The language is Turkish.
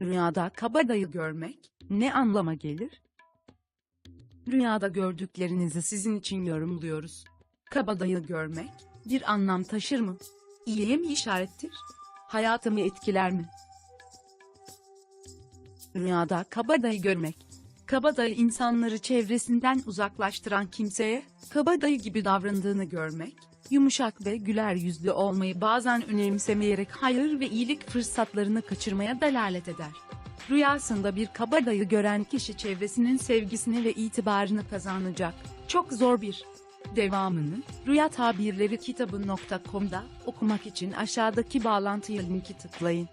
Rüyada kabadayı görmek ne anlama gelir? Rüyada gördüklerinizi sizin için yorumluyoruz. Kabadayı görmek bir anlam taşır mı? İyiye mi işarettir? Hayatımı etkiler mi? Rüyada kabadayı görmek. Kabadayı insanları çevresinden uzaklaştıran kimseye kabadayı gibi davrandığını görmek, yumuşak ve güler yüzlü olmayı bazen önemsemeyerek hayır ve iyilik fırsatlarını kaçırmaya delalet eder. Rüyasında bir kabadayı gören kişi çevresinin sevgisini ve itibarını kazanacak. Çok zor bir. Devamını Rüya Tabirleri kitabı.com'da okumak için aşağıdaki bağlantıya linki tıklayın.